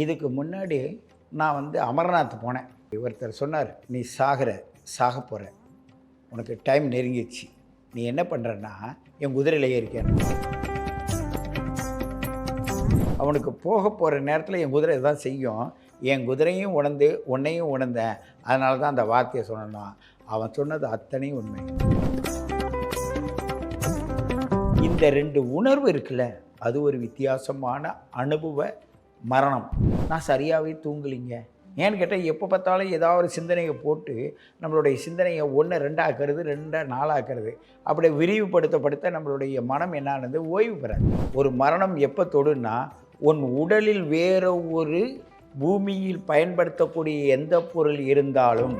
இதுக்கு முன்னாடி நான் வந்து அமர்நாத் போனேன். ஒருத்தர் சொன்னார் நீ சாகிற சாக போகிற உனக்கு டைம் நெருங்கிடுச்சு. நீ என்ன பண்ணுறன்னா என் குதிரையில் ஏறிக்கேன் அவனுக்கு போக போகிற நேரத்தில் என் குதிரை தான் செய்யும். என் குதிரையும் உணர்ந்து உன்னையும் உணர்ந்தேன். அதனால தான் அந்த வார்த்தையை சொன்னான் அவன் சொன்னது அத்தனையும் உண்மை. இந்த ரெண்டு உணர்வு இருக்குல்ல அது ஒரு வித்தியாசமான அனுபவ மரணம். நான் சரியாகவே தூங்கலிங்க. ஏன்னு கேட்டால் எப்போ பார்த்தாலும் ஏதாவது ஒரு சிந்தனையை போட்டு நம்மளுடைய சிந்தனையை ஒன்று ரெண்டாக்குறது ரெண்டை நாளாக்குறது. அப்படி விரிவுபடுத்தப்படுத்த நம்மளுடைய மனம் என்னானது? ஓய்வு பெறாது. ஒரு மரணம் எப்போ தொடுன்னா உன் உடலில் வேற ஒரு பூமியில் பயன்படுத்தக்கூடிய எந்த பொருள் இருந்தாலும்.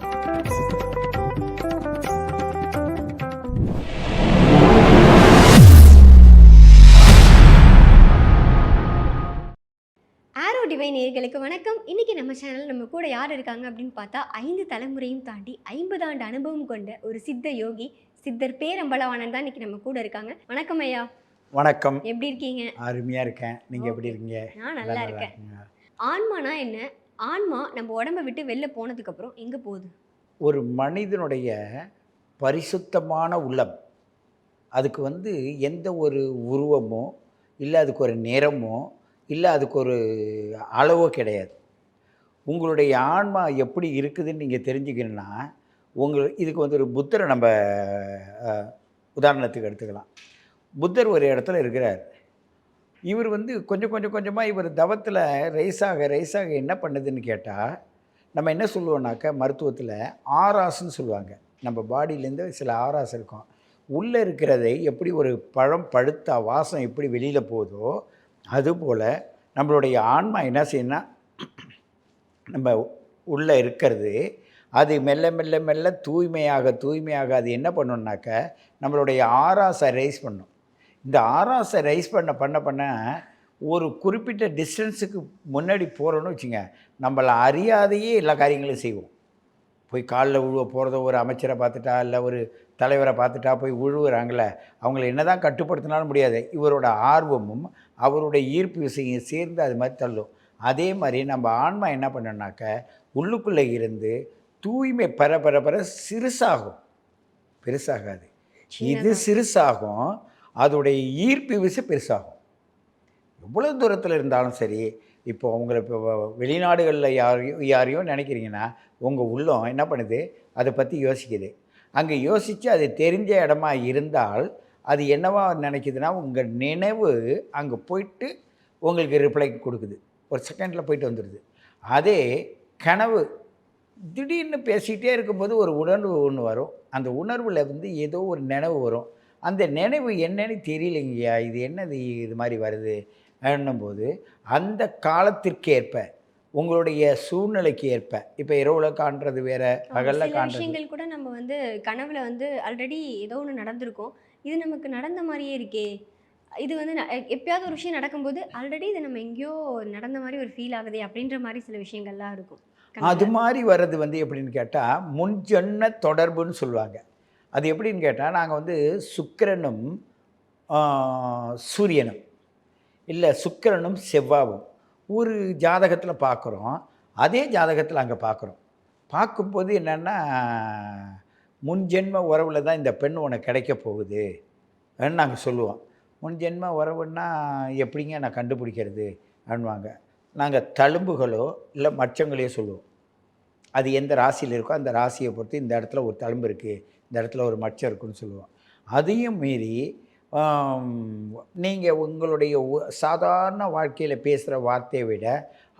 நேயர்களுக்கு வணக்கம். இன்னைக்கு நம்ம சேனல் நம்ம கூட யார் இருக்காங்க அப்படின்னு பார்த்தா ஐந்து தலைமுறையும் தாண்டி ஐம்பது ஆண்டு அனுபவம் கொண்ட ஒரு சித்த யோகி சித்தர் பேரம்பலவாணன் தான் இன்னைக்கு நம்ம கூட இருக்காங்க. வணக்கம் ஐயா. வணக்கம். எப்படி இருக்கீங்க? அருமையாக இருக்கேன். நீங்கள் எப்படி இருக்கீங்க? நான் நல்லா இருக்கேன். ஆன்மானா என்ன? ஆன்மா நம்ம உடம்ப விட்டு வெளில போனதுக்கு அப்புறம் எங்க போகுது? ஒரு மனிதனுடைய பரிசுத்தமான உள்ளம். அதுக்கு வந்து எந்த ஒரு உருவமோ இல்லை அதுக்கு ஒரு நிறமோ இல்லை அதுக்கு ஒரு அளவோ கிடையாது. உங்களுடைய ஆன்மா எப்படி இருக்குதுன்னு நீங்கள் தெரிஞ்சுக்கணுன்னா உங்கள் இதுக்கு வந்து ஒரு புத்தரை நம்ம உதாரணத்துக்கு எடுத்துக்கலாம். புத்தர் ஒரு இடத்துல இருக்கிறார். இவர் வந்து கொஞ்சம் கொஞ்சம் கொஞ்சமாக இவர் தவத்தில் ரைஸாக ரைஸாக என்ன பண்ணுதுன்னு கேட்டால் நம்ம என்ன சொல்லுவோம்னாக்க மருத்துவத்தில் ஆராஸ்ன்னு சொல்லுவாங்க. நம்ம பாடியிலேருந்து சில ஆராஸ் இருக்கும். உள்ளே இருக்கிறதை எப்படி ஒரு பழம் பழுத்த வாசம் எப்படி வெளியில் போதோ அதுபோல் நம்மளுடைய ஆன்மா என்ன செய்யணும்னா நம்ம உள்ளே இருக்கிறது அது மெல்ல மெல்ல மெல்ல தூய்மையாக தூய்மையாக அது என்ன பண்ணும்னாக்க நம்மளுடைய ஆராசை ரைஸ் பண்ணும். இந்த ஆராசை ரைஸ் பண்ண பண்ண பண்ண ஒரு குறிப்பிட்ட டிஸ்டன்ஸுக்கு முன்னாடி போகிறோன்னு வச்சுங்க நம்மளை அறியாதையே எல்லா காரியங்களும் செய்வோம். போய் காலில் விழுவ போகிறத ஒரு அமைச்சரை பார்த்துட்டா இல்லை ஒரு தலைவரை பார்த்துட்டா போய் உழுவுறாங்களே அவங்கள என்ன தான் கட்டுப்படுத்தினாலும் முடியாது. இவரோட ஆர்வமும் அவருடைய ஈர்ப்பு விசையும் சேர்ந்து அது மாதிரி தள்ளும். அதே மாதிரி நம்ம ஆன்மா என்ன பண்ணோம்னாக்க உள்ளுக்குள்ளே இருந்து தூய்மை பெற பெற பெற சிறுசாகும். பெருசாகாது. இது சிறுசாகும் அதோடைய ஈர்ப்பு விசை பெருசாகும். எவ்வளோ தூரத்தில் இருந்தாலும் சரி இப்போ உங்களை இப்போ வெளிநாடுகளில் யாரையும் யாரையும் நினைக்கிறீங்கன்னா உங்கள் உள்ளம் என்ன பண்ணுது? அதை பற்றி யோசிக்குது. அங்கே யோசித்து அது தெரிஞ்ச இடமா இருந்தால் அது என்னவா நினைக்குதுன்னா உங்கள் நினைவு அங்கே போயிட்டு உங்களுக்கு ரிப்ளை கொடுக்குது. ஒரு செகண்டில் போயிட்டு வந்துடுது. அதே கனவு திடீர்னு பேசிகிட்டே இருக்கும்போது ஒரு உணர்வு ஒன்று வரும். அந்த உணர்வில் வந்து ஏதோ ஒரு நினைவு வரும். அந்த நினைவு என்னன்னு தெரியலைங்கய்யா? இது என்னது இது மாதிரி வருது? என்னும்போது அந்த காலத்திற்கேற்ப உங்களுடைய சூழ்நிலைக்கு ஏற்ப இப்போ இரவுல காண்றது வேற பகல்ல காண்றது. விஷயங்கள் கூட நம்ம வந்து கனவுல வந்து ஆல்ரெடி ஏதோ ஒன்று நடந்திருக்கும். இது நமக்கு நடந்த மாதிரியே இருக்கே. இது வந்து எப்பயாவது ஒரு விஷயம் நடக்கும்போது ஆல்ரெடி இது நம்ம எங்கேயோ நடந்த மாதிரி ஒரு ஃபீல் ஆகுதே அப்படின்ற மாதிரி சில விஷயங்கள்லாம் இருக்கும். அது. மாதிரி வர்றது வந்து எப்படின்னு கேட்டால் முன்ஜென்ம தொடர்புன்னு சொல்லுவாங்க. அது எப்படின்னு கேட்டால் நாங்கள் வந்து சுக்கிரனும் சூரியனும். இல்லை சுக்கிரனும் செவ்வாவும். ஒரு ஜாதகத்தில் பார்க்குறோம் அதே ஜாதகத்தில் அங்கே பார்க்குறோம் பார்க்கும்போது என்னென்னா முன்ஜென்ம உறவில் தான் இந்த பெண் உனக்கு கிடைக்க போகுது நாங்கள் சொல்லுவோம். முன்ஜென்ம உறவுன்னா எப்படிங்க நான் கண்டுபிடிக்கிறது? அப்படின்வாங்க நாங்கள் தழும்புகளோ இல்லை மச்சங்களையோ சொல்லுவோம். அது எந்த ராசியில் இருக்கோ அந்த ராசியை பொறுத்து இந்த இடத்துல ஒரு தழும்பு இருக்குது இந்த இடத்துல ஒரு மச்சம் இருக்குன்னு சொல்லுவோம். அதையும் மீறி நீங்கள் உங்களுடைய சாதாரண வாழ்க்கையில் பேசுகிற வார்த்தையை விட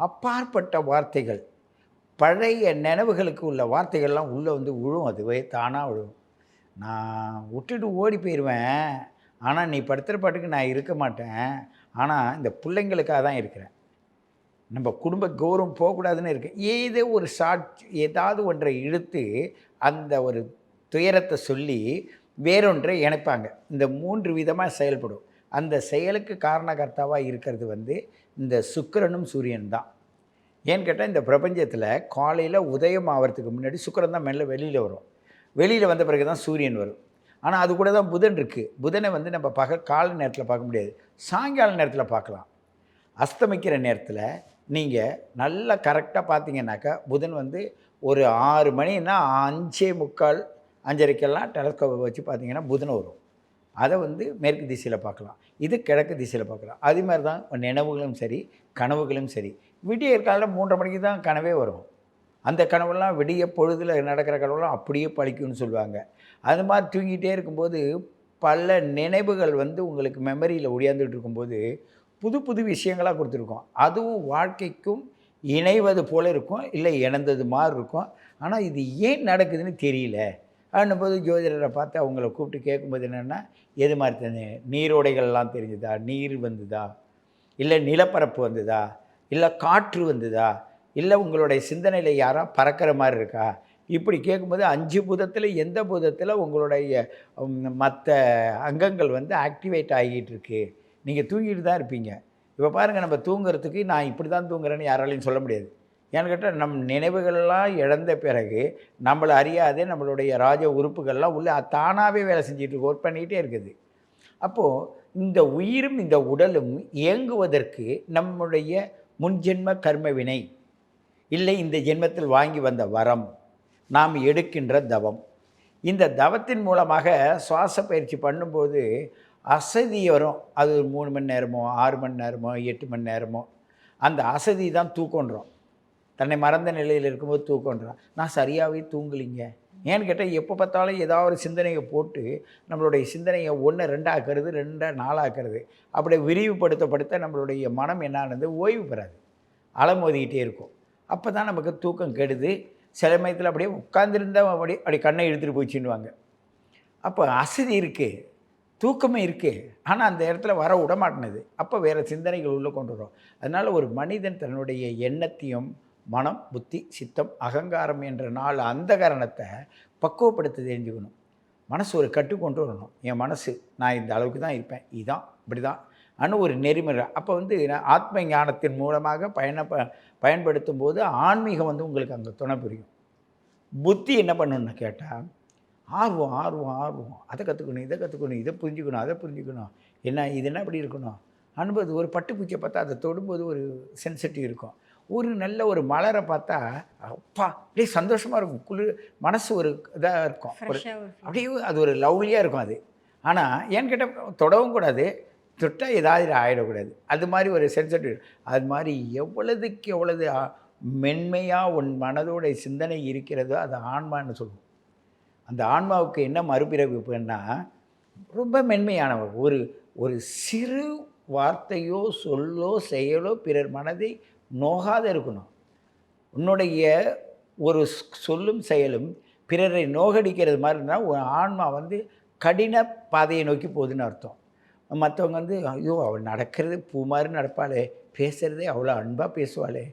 அப்பாற்பட்ட வார்த்தைகள் பழைய நினைவுகளுக்கு உள்ள வார்த்தைகள்லாம் உள்ளே வந்து விழும் அதுவே தானாக விழும். நான் விட்டுட்டு ஓடி போயிடுவேன் ஆனால் நீ படுத்துகிற பாட்டுக்கு நான் இருக்க மாட்டேன். ஆனால் இந்த பிள்ளைங்களுக்காக தான் இருக்கிறேன். நம்ம குடும்ப கௌரவம் போகக்கூடாதுன்னு இருக்கு ஏதோ ஒரு சாட்சி ஏதாவது ஒன்றை இழுத்து அந்த ஒரு துயரத்தை சொல்லி வேறொன்றை இணைப்பாங்க. இந்த மூன்று விதமாக செயல்படும். அந்த செயலுக்கு காரணகர்த்தாவாக இருக்கிறது வந்து இந்த சுக்கரனும் சூரியன் தான். ஏன்னு கேட்டால் இந்த பிரபஞ்சத்தில் காலையில் உதயம் ஆகிறதுக்கு முன்னாடி சுக்கரன் தான் மெல்ல வெளியில் வரும். வெளியில் வந்த பிறகு தான் சூரியன் வரும். ஆனால் அது கூட தான் புதன் இருக்குது புதனை வந்து நம்ம பக காலை நேரத்தில் பார்க்க முடியாது. சாயங்கால நேரத்தில் பார்க்கலாம். அஸ்தமிக்கிற நேரத்தில் நீங்கள் நல்லா கரெக்டாக பார்த்தீங்கன்னாக்கா புதன் வந்து ஒரு ஆறு மணின்னா அஞ்சே முக்கால் அஞ்சரைக்கெல்லாம் டெலஸ்கோப்பை வச்சு பார்த்திங்கன்னா புதனை வரும். அதை வந்து மேற்கு திசையில் பார்க்கலாம். இது கிழக்கு திசையில் பார்க்கலாம். அதே மாதிரி தான் நினைவுகளும் சரி கனவுகளும் சரி. விடிய காலையில் மூன்றரை மணிக்கு தான் கனவே வரும். அந்த கனவுலாம் விடிய பொழுதில் நடக்கிற கனவுலாம் அப்படியே பழிக்கும்னு சொல்லுவாங்க. அது மாதிரி தூங்கிட்டே இருக்கும்போது பல நினைவுகள் வந்து உங்களுக்கு மெமரியில் ஒடியாந்துட்டு இருக்கும்போது புது புது விஷயங்களாக கொடுத்துருக்கோம். அதுவும் வாழ்க்கைக்கும் இணைவது போல இருக்கும் இல்லை இணைந்தது மாதிரி இருக்கும். ஆனால் இது ஏன் நடக்குதுன்னு தெரியல. போது ஜோதிடரை பார்த்து அவங்கள கூப்பிட்டு கேட்கும்போது என்னென்னா எது மாதிரி தெரிஞ்சு? நீரோடைகள்லாம் தெரிஞ்சுதா? நீர் வந்ததா? இல்லை நிலப்பரப்பு வந்ததா? இல்லை காற்று வந்ததா? இல்லை உங்களுடைய சிந்தனையில் யாரா பறக்கிற மாதிரி இருக்கா? இப்படி கேட்கும்போது அஞ்சு பூதத்தில் எந்த பூதத்தில் உங்களுடைய மற்ற அங்கங்கள் வந்து ஆக்டிவேட் ஆகிட்டு இருக்கு? நீங்கள் தூங்கிட்டு தான் இருப்பீங்க. இப்போ பாருங்கள் நம்ம தூங்குறதுக்கு நான் இப்படி தான் தூங்குறேன்னு யாராலையும் சொல்ல முடியாது. ஏன்னு கேட்டால் நம் நினைவுகள்லாம் இழந்த பிறகு நம்மளை அறியாதே நம்மளுடைய ராஜ உறுப்புகள்லாம் உள்ளே தானாகவே வேலை செஞ்சுட்டு ஒர்க் பண்ணிகிட்டே இருக்குது. அப்போது இந்த உயிரும் இந்த உடலும் இயங்குவதற்கு நம்முடைய முன்ஜென்ம கர்ம வினை இல்லை இந்த ஜென்மத்தில் வாங்கி வந்த வரம் நாம் எடுக்கின்ற தவம். இந்த தவத்தின் மூலமாக சுவாச பயிற்சி பண்ணும்போது அசதி வரும். அது ஒரு மூணு மணி நேரமோ ஆறு மணி நேரமோ எட்டு மணி நேரமோ அந்த அசதி தான் தூக்கன்றோம். தன்னை மறந்த நிலையில் இருக்கும்போது தூக்கன்றான் நான் சரியாகவே தூங்கலிங்க. ஏன்னு கேட்டால் எப்போ பார்த்தாலும் ஏதாவது ஒரு சிந்தனையை போட்டு நம்மளுடைய சிந்தனையை ஒன்று ரெண்டாக்குறது ரெண்டாக நாலாக்குறது அப்படி விரிவுபடுத்தப்படுத்த நம்மளுடைய மனம் என்னானது ஓய்வு பெறாது. அலமோதிக்கிட்டே இருக்கும். அப்போ தான் நமக்கு தூக்கம் கெடுது. சில மயத்தில் அப்படியே உட்காந்துருந்தா அப்படி அப்படி கண்ணை இழுத்துட்டு போச்சுன்னுவாங்க. அப்போ அசதி இருக்குது தூக்கமே இருக்குது ஆனால் அந்த இடத்துல வர விடமாட்டினது அப்போ வேறு சிந்தனைகள் உள்ளே கொண்டு வரும். அதனால் ஒரு மனிதன் தன்னுடைய எண்ணத்தையும் மனம் புத்தி சித்தம் அகங்காரம் என்ற நாலு அந்த காரணத்தை பக்குவப்படுத்த தெரிஞ்சுக்கணும். மனசு ஒரு கட்டு கொண்டு வரணும். என் மனசு நான் இந்த அளவுக்கு தான் இருப்பேன். இதுதான் இப்படி தான் அனு ஒரு நெறிமுறை. அப்போ வந்து நான் ஆத்ம ஞானத்தின் மூலமாக பயண ப பயன்படுத்தும் போது ஆன்மீகம் வந்து உங்களுக்கு அங்கே துணை புரியும். புத்தி என்ன பண்ணணும்னு கேட்டால் ஆர்வம் ஆர்வம் ஆர்வம். அதை கற்றுக்கணும் இதை கற்றுக்கணும் இதை புரிஞ்சுக்கணும் அதை புரிஞ்சுக்கணும். என்ன இது என்ன இப்படி இருக்கணும்? அனுபவது ஒரு பட்டுப்பூச்சியை பார்த்தா அதை தொடும்போது ஒரு சென்சிட்டிவ் இருக்கும். ஒரு நல்ல ஒரு மலரை பார்த்தா அப்பா அப்படியே சந்தோஷமாக இருக்கும். குளிர் மனசு ஒரு இதாக இருக்கும். ஒரு அப்படியே அது ஒரு லவ்லியாக இருக்கும் அது. ஆனால் ஏன்னு கேட்டால் தொடவும் கூடாது. தொட்டால் ஏதாவது ஆகிடக்கூடாது அது மாதிரி ஒரு சென்சிட்டிவ் அது மாதிரி எவ்வளவுக்கு எவ்வளவு மென்மையாக உன் மனதோட சிந்தனை இருக்கிறதோ அது ஆன்மான்னு சொல்லுவோம். அந்த ஆன்மாவுக்கு என்ன மறுபிறவிப்புன்னா ரொம்ப மென்மையானவ. ஒரு ஒரு சிறு வார்த்தையோ சொல்லோ செயலோ பிறர் மனதை நோகாத இருக்கணும். உன்னுடைய ஒரு சொல்லும் செயலும் பிறரை நோகடிக்கிறது மாதிரி இருந்தால் ஆன்மா வந்து கடின பாதையை நோக்கி போகுதுன்னு அர்த்தம். மற்றவங்க வந்து ஐயோ அவள் நடக்கிறது பூ மாதிரி நடப்பாளே பேசுகிறதே அவ்வளோ அன்பாக பேசுவாளே.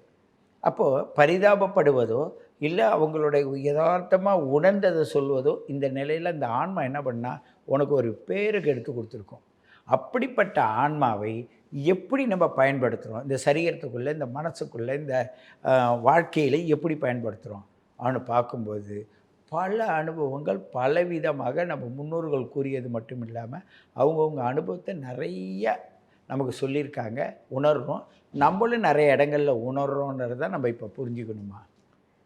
அப்போது பரிதாபப்படுவதோ இல்லை அவங்களுடைய யதார்த்தமாக உணர்ந்ததை சொல்வதோ இந்த நிலையில் இந்த ஆன்மா என்ன பண்ணால் உனக்கு ஒரு பேருக்கு எடுத்து கொடுத்துருக்கோம். அப்படிப்பட்ட ஆன்மாவை எப்படி நம்ம பயன்படுத்துகிறோம் இந்த சரீரத்துக்குள்ளே இந்த மனசுக்குள்ளே இந்த வாழ்க்கையில் எப்படி பயன்படுத்துகிறோம் அவனை பார்க்கும்போது பல அனுபவங்கள் பலவிதமாக நம்ம முன்னோர்கள் கூறியது மட்டும் இல்லாமல் அவங்கவுங்க அனுபவத்தை நிறைய நமக்கு சொல்லியிருக்காங்க. உணர்றோம். நம்மளும் நிறைய இடங்கள்ல உணர்றோன்றதை நம்ம இப்போ புரிஞ்சுக்கணுமா?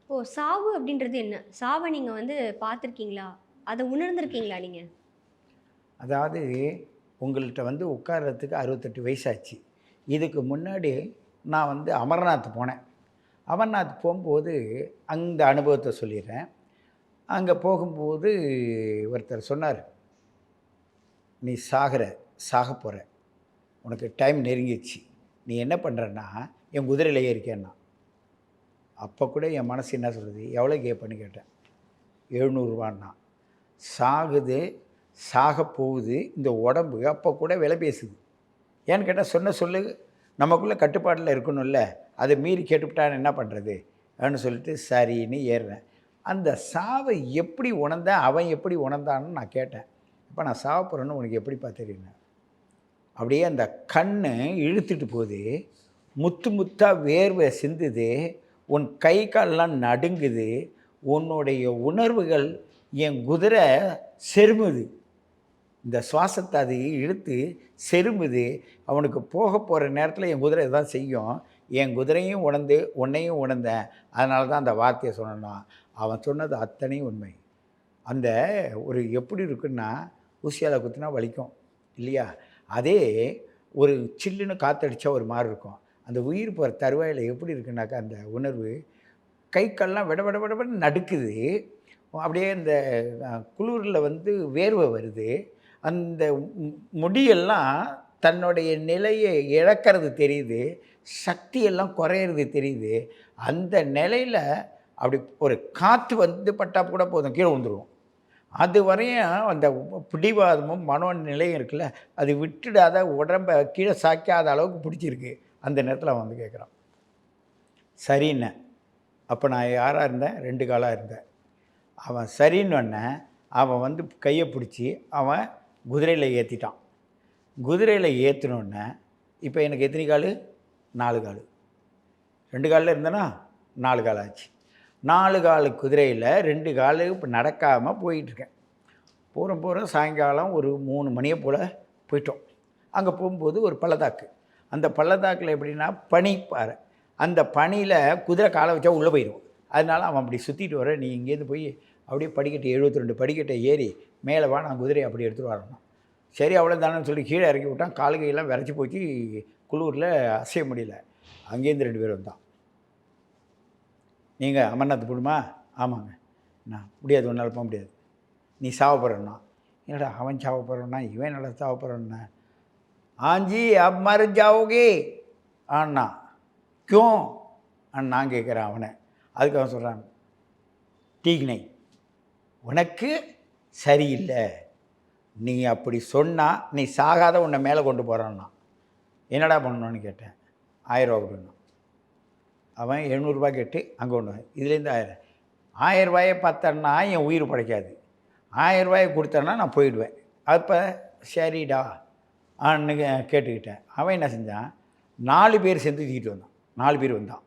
ஓ சாவு அப்படின்றது என்ன? சாவை நீங்கள் வந்து பார்த்துருக்கீங்களா? அதை உணர்ந்திருக்கீங்களா நீங்கள் அதாவது உங்கள்கிட்ட வந்து உட்கார்றதுக்கு அறுபத்தெட்டு வயசாச்சு. இதுக்கு முன்னாடி நான் வந்து அமர்நாத் போனேன். அமர்நாத் போகும்போது அந்த அனுபவத்தை சொல்லிடுறேன். அங்கே போகும்போது ஒருத்தர் சொன்னார் நீ சாகிற சாக போகிற உனக்கு டைம் நெருங்கிடுச்சு. நீ என்ன பண்ணுறன்னா என் குதிரையில் ஏறிக்கேன்னா அப்போ கூட என் மனசு என்ன சொல்கிறது எவ்வளோ கேட்பேன்னு கேட்டேன். எழுநூறுவான்னா. சாகுது சாக போகுது இந்த உடம்பு அப்போ கூட விலை பேசுது. ஏன்னு கேட்டால் சொன்ன சொல்லு நமக்குள்ளே கட்டுப்பாட்டில் இருக்கணும்ல அதை மீறி கேட்டுவிட்டான்னு என்ன பண்ணுறது அப்படின்னு சொல்லிட்டு சரின்னு ஏறுறேன். அந்த சாவை எப்படி உணர்ந்தேன் அவன் எப்படி உணர்ந்தான்னு நான் கேட்டேன். இப்போ நான் சாவ போகிறேன்னு உனக்கு எப்படிப்பா தெரியுங்க அப்படியே அந்த கண்ணு இழுத்துட்டு போகுது. முத்து முத்தாக வேர்வை சிந்துது. உன் கை கால்லாம் நடுங்குது. உன்னுடைய உணர்வுகள் என் குதிரை செருமுது. இந்த சுவாசத்தை அது இழுத்து செருமுது அவனுக்கு போக போகிற நேரத்தில் என் குதிரை தான் செய்யும். என் குதிரையும் உணர்ந்து உன்னையும் உணர்ந்தேன். அதனால தான் அந்த வார்த்தையை சொன்னான் அவன் சொன்னது அத்தனையும் உண்மை. அந்த ஒரு எப்படி இருக்குன்னா ஊசியால் குத்துனா வலிக்கும் இல்லையா? அதே ஒரு சில்லுன்னு காற்றடிச்சா ஒரு மாதிரி இருக்கும். அந்த உயிர் போகிற தருவாயில் எப்படி இருக்குனாக்கா அந்த உணர்வு கை கால்லாம் விட விட விட விட நடுக்குது. அப்படியே இந்த குளிரில் வந்து வேர்வை வருது. அந்த முடியெல்லாம் தன்னுடைய நிலையை இழக்கிறது தெரியுது சக்தியெல்லாம் குறையிறது தெரியுது. அந்த நிலையில் அப்படி ஒரு காற்று வந்து பட்டா கூட போதும் கீழே விழுந்துருவோம். அது வரையும் அந்த பிடிவாதமும் மனோநிலையும் இருக்குல்ல அது விட்டுடாத உடம்பை கீழே சாய்க்காத அளவுக்கு பிடிச்சிருக்கு. அந்த நேரத்தில் அவன் வந்து கேட்குறான். சரின்னு. அப்போ நான் யாராக இருந்தேன்? ரெண்டு காலாக இருந்தேன். அவன் சரின்னு அவன் வந்து கையை பிடிச்சி அவன் குதிரையில் ஏற்றிட்டான் குதிரையில் ஏற்றினோடனே இப்போ எனக்கு எத்தனை கால்? நாலு கால். ரெண்டு காலில் இருந்தேன்னா நாலு கால் ஆச்சு. நாலு கால் குதிரையில் ரெண்டு கால் இப்போ நடக்காமல் போயிட்டுருக்கேன். போகிற போகிற சாயங்காலம் ஒரு மூணு மணியை போல் போயிட்டோம். அங்கே போகும்போது ஒரு பள்ளத்தாக்கு. அந்த பள்ளத்தாக்கில் எப்படின்னா பனிப்பாறை அந்த பனியில் குதிரை காலை வச்சா உள்ளே போயிடும் அதனால அவன் அப்படி சுற்றிட்டு வர நீ இங்கேருந்து போய் அப்படியே படிக்கட்டு 72 ரெண்டு படிக்கட்டை ஏறி மேலே வா நான் குதிரையை அப்படி எடுத்துகிட்டு வரணும். சரி அவ்வளோ தானே சொல்லி கீழே இறக்கி விட்டான். கால் கையெல்லாம் விரைச்சி போச்சு. குளூரில் அசைய முடியல. அங்கேருந்து ரெண்டு பேரும் வந்தான். நீங்கள் அமர்நாத் போடுமா ஆமாங்க. நான் முடியாது ஒன்றால் போக முடியாது. நீ சாவ போகிறன்னா என்னடா அவன் சாவ இவன் நல்லா சாவ ஆஞ்சி அப் மர் ஜாவோகே. ஆனா கியூ நான் கேட்குறேன் அவனை. அதுக்கு அவன் சொல்கிறான் டீக்னை உனக்கு சரியில்லை. நீ அப்படி சொன்னால் நீ சாகாத உன்னை மேலே கொண்டு போகிறான்னா என்னடா பண்ணணும்னு கேட்டேன். ஆயிரரூவா கொடுன்னா அவன் எழுநூறுபா கேட்டு அங்கே கொண்டு வந்தேன். இதுலேருந்து ஆயிரம். ஆயிரம் ரூபாயை பார்த்தேன்னா என் உயிர் படைக்காது. ஆயிரம் ரூபாயை கொடுத்தேன்னா நான் போயிடுவேன். அப்போ சரிடா ஆன்னு கேட்டுக்கிட்டேன். அவன் என்ன செஞ்சான்? நாலு பேர் சேர்ந்து தூக்கிட்டு வந்தான். நாலு பேர் வந்தான்.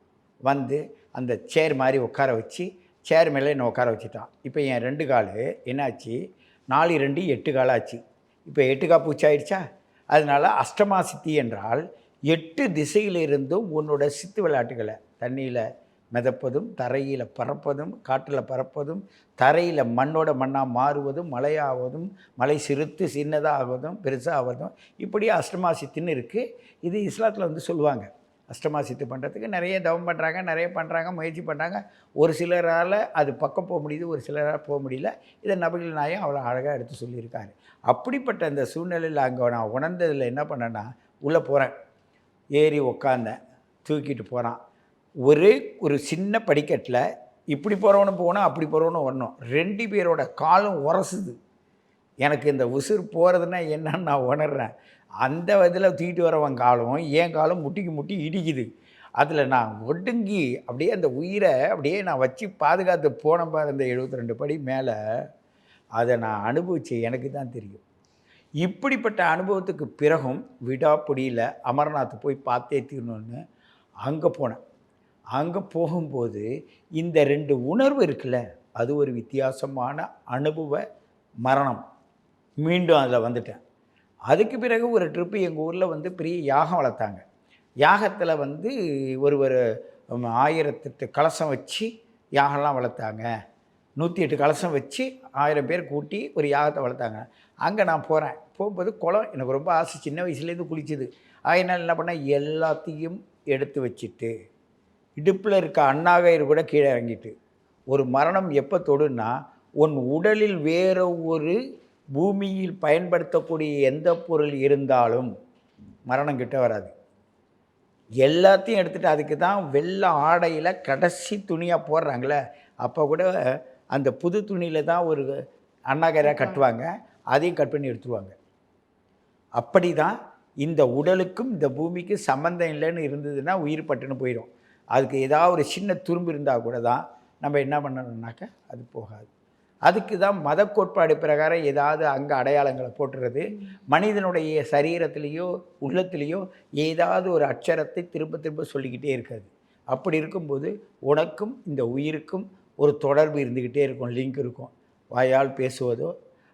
வந்து அந்த சேர் மாதிரி உட்கார வச்சு சேர் மேலே என்னை உட்கார வச்சுட்டான். இப்போ என் ரெண்டு கால் என்னாச்சு? நாலு ரெண்டு எட்டு கால் ஆச்சு இப்போ எட்டு கா பூச்சி ஆயிடுச்சா அதனால் அஷ்டமா சித்தி என்றால் எட்டு திசையிலிருந்தும் உன்னோட சித்து விளையாட்டுகளை தண்ணியில் மிதப்பதும் தரையில் பறப்பதும் காட்டில் பறப்பதும் தரையில் மண்ணோட மண்ணாக மாறுவதும் மலையாவதும் மலை சிறுத்து சின்னதாக ஆவதும் பெருசாக ஆவதும் இப்படி அஷ்டமா சித்தின்னு இருக்குது இது இஸ்லாத்தில் வந்து சொல்லுவாங்க. அஷ்டமா சித்து பண்ணுறதுக்கு நிறைய தவம் பண்ணுறாங்க நிறைய பண்ணுறாங்க முயற்சி பண்ணுறாங்க ஒரு சிலரால் அது பக்கம் போக முடியுது ஒரு சிலரால் போக முடியல. இதை நபிகள் நாயம் அவ்வளோ அழகாக எடுத்து சொல்லியிருக்காரு. அப்படிப்பட்ட அந்த சூழ்நிலையில் அங்கே நான் உணர்ந்ததில் என்ன பண்ணேன்னா உள்ளே போகிறேன் ஏறி உக்காந்தேன். தூக்கிட்டு போகிறான் ஒரே ஒரு சின்ன படிக்கட்டில் இப்படி போகிறவனும் போகணும் அப்படி போகிறவனும் வரணும். ரெண்டு பேரோட காலும் உரசுது. எனக்கு இந்த உசுர் போகிறதுனா என்னன்னு நான் உணர்றேன். அந்த இதில் தூக்கிட்டு வரவன் காலம் என் காலம் முட்டிக்கு முட்டி இடிக்குது. அதில் நான் ஒடுங்கி அப்படியே அந்த உயிரை அப்படியே நான் வச்சு பாதுகாத்து போன பாரு அந்த 72 ரெண்டு படி மேலே. அதை நான் அனுபவித்து எனக்கு தான் தெரியும். இப்படிப்பட்ட அனுபவத்துக்கு பிறகும் விடாப்பிடியில் அமர்நாத் போய் பார்த்தே தீரணும்னு அங்கே போனேன். அங்கே போகும்போது இந்த ரெண்டு உணர்வு இருக்குல்ல அது ஒரு வித்தியாசமான அனுபவ மரணம். மீண்டும் அதில் வந்துட்டேன். அதுக்கு பிறகு ஒரு ட்ரிப்பு எங்கள் ஊரில் வந்து பெரிய யாகம் வளர்த்தாங்க. யாகத்தில் வந்து ஒரு ஒரு ஆயிரத்தெட்டு கலசம் வச்சு யாகம்லாம் வளர்த்தாங்க. நூற்றி எட்டு கலசம் வச்சு ஆயிரம் பேர் கூட்டி ஒரு யாகத்தை வளர்த்தாங்க. அங்கே நான் போகிறேன் போகும்போது குளம் எனக்கு ரொம்ப ஆசை. சின்ன வயசுலேருந்து குளிச்சது. அதனால் என்ன பண்ணேன்? எல்லாத்தையும் எடுத்து வச்சுட்டு இடுப்பில் இருக்க அண்ணாகயிறு கூட கீழே இறங்கிட்டு ஒரு மரணம் எப்போ தொடுன்னா உன் உடலில் வேற ஒரு பூமியில் பயன்படுத்தக்கூடிய எந்த பொருள் இருந்தாலும் மரணம் கிட்ட வராது. எல்லாத்தையும் எடுத்துகிட்டு அதுக்கு தான் வெள்ளை ஆடையில் கடைசி துணியாக போடுறாங்களே. அப்போ கூட அந்த புது துணியில் தான் ஒரு அண்ணாகயிறாக கட்டுவாங்க. அதையும் கட் பண்ணி எடுத்துருவாங்க. அப்படி தான் இந்த உடலுக்கும் இந்த பூமிக்கும் சம்மந்தம் இல்லைன்னு இருந்ததுன்னா உயிர் பட்டுன்னு போயிடும் அதுக்கு ஏதாவது ஒரு சின்ன துரும்பு இருந்தால் கூட தான் நம்ம என்ன பண்ணணும்னாக்க அது போகாது. அதுக்கு தான் மத கோட்பாடு பிரகாரம் ஏதாவது அங்கே அடையாளங்களை போட்டுறது. மனிதனுடைய சரீரத்திலேயோ உள்ளத்திலேயோ ஏதாவது ஒரு அட்சரத்தை திரும்ப திரும்ப சொல்லிக்கிட்டே இருக்காது. அப்படி இருக்கும்போது உனக்கும் இந்த உயிருக்கும் ஒரு தொடர்பு இருந்துக்கிட்டே இருக்கும் லிங்க் இருக்கும். வாயால் பேசுவதோ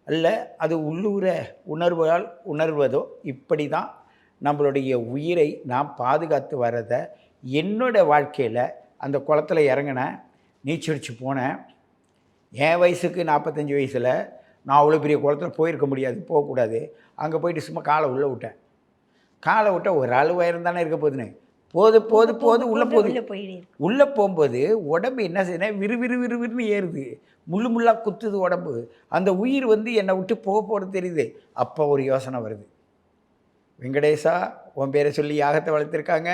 அல்ல அது உள்ளூர உணர்வால் உணர்வதோ இப்படி தான் நம்மளுடைய உயிரை நாம் பாதுகாத்து வர்றதை என்னோடய வாழ்க்கையில் அந்த குளத்துல இறங்கினேன் நீச்சல் அடிச்சு போனேன். என் வயசுக்கு நாற்பத்தஞ்சு வயசில் நான் அவ்வளோ பெரிய குளத்துல போயிருக்க முடியாது போகக்கூடாது. அங்கே போயிட்டு சும்மா காலை உள்ளே விட்டேன். காலை விட்டால் ஒரு ஆள் உயரம் தானே இருக்க போகுதுன்னு. போது போது போது உள்ளே போகுது. உள்ள போகும்போது உடம்பு என்ன செய்யுதுன்னா விறு விறு விறு விறுன்னு ஏறுது. முள்ளு முள்ளாக குத்துது உடம்பு. அந்த உயிர் வந்து என்னை விட்டு போக போகிறது தெரியுது. அப்போ ஒரு யோசனை வருது. வெங்கடேசா உன் பேரை சொல்லி யாகத்தை வளர்த்துருக்காங்க.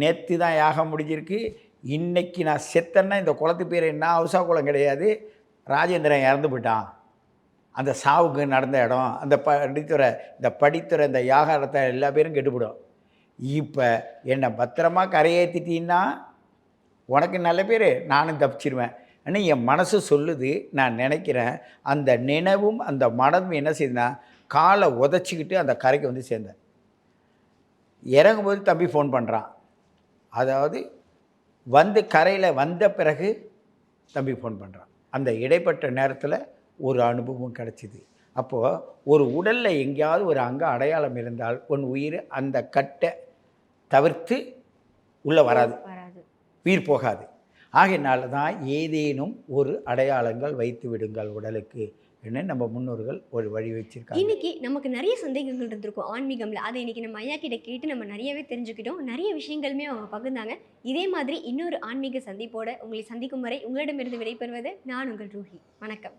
நேற்று தான் யாகம் முடிஞ்சிருக்கு. இன்னைக்கு நான் செத்தேன்னா இந்த குளத்து பேர் என்ன? அவசா குளம் கிடையாது. ராஜேந்திரன் இறந்து போயிட்டான். அந்த சாவுக்கு நடந்த இடம் அந்த படித்துறை இந்த படித்துறை இந்த யாகாரத்தை எல்லா பேரும் கெட்டுப்பிடும் இப்போ என்னை பத்திரமா கரையேற்றிட்டீன்னா உனக்கு நல்ல பேர் நானும் தப்பிச்சிருவேன். ஆனால் என் மனசு சொல்லுது நான் நினைக்கிறேன் அந்த நினைவும் அந்த மனதும் என்ன செய்யுதுன்னா காலை உதச்சிக்கிட்டு அந்த கரைக்கு வந்து சேர்ந்தேன். இறங்கும்போது தம்பி ஃபோன் பண்ணுறான் அதாவது வந்து கரையில் வந்த பிறகு தம்பி ஃபோன் பண்ணுறான் அந்த இடைப்பட்ட நேரத்தில் ஒரு அனுபவம் கிடச்சிது. அப்போது ஒரு உடலில் எங்கேயாவது ஒரு அங்க அடையாளம் இருந்தால் உன் உயிர் அந்த கட்டை தவிர்த்து உள்ளே வராது. உயிர் போகாது. ஆகையினால தான் ஏதேனும் ஒரு அடையாளங்கள் வைத்து விடுங்கள் உடலுக்கு. என்று நம்ம முன்னோர்கள் ஒரு வழி வச்சிருக்காங்க. இன்னைக்கு நமக்கு நிறைய சந்தேகங்கள் இருந்திருக்கும். ஆன்மீகம்ல. அதை இன்னைக்கு நம்ம ஐயா கிட்ட கேட்டு நம்ம நிறையவே தெரிஞ்சுக்கிட்டோம். நிறைய விஷயங்களுமே அவங்க பகிர்ந்தாங்க. இதே மாதிரி இன்னொரு ஆன்மீக சந்திப்போட உங்களை சந்திக்கும் வரை உங்களிடமிருந்து விடைபெறுவது நான் உங்கள் ரூஹி. வணக்கம்.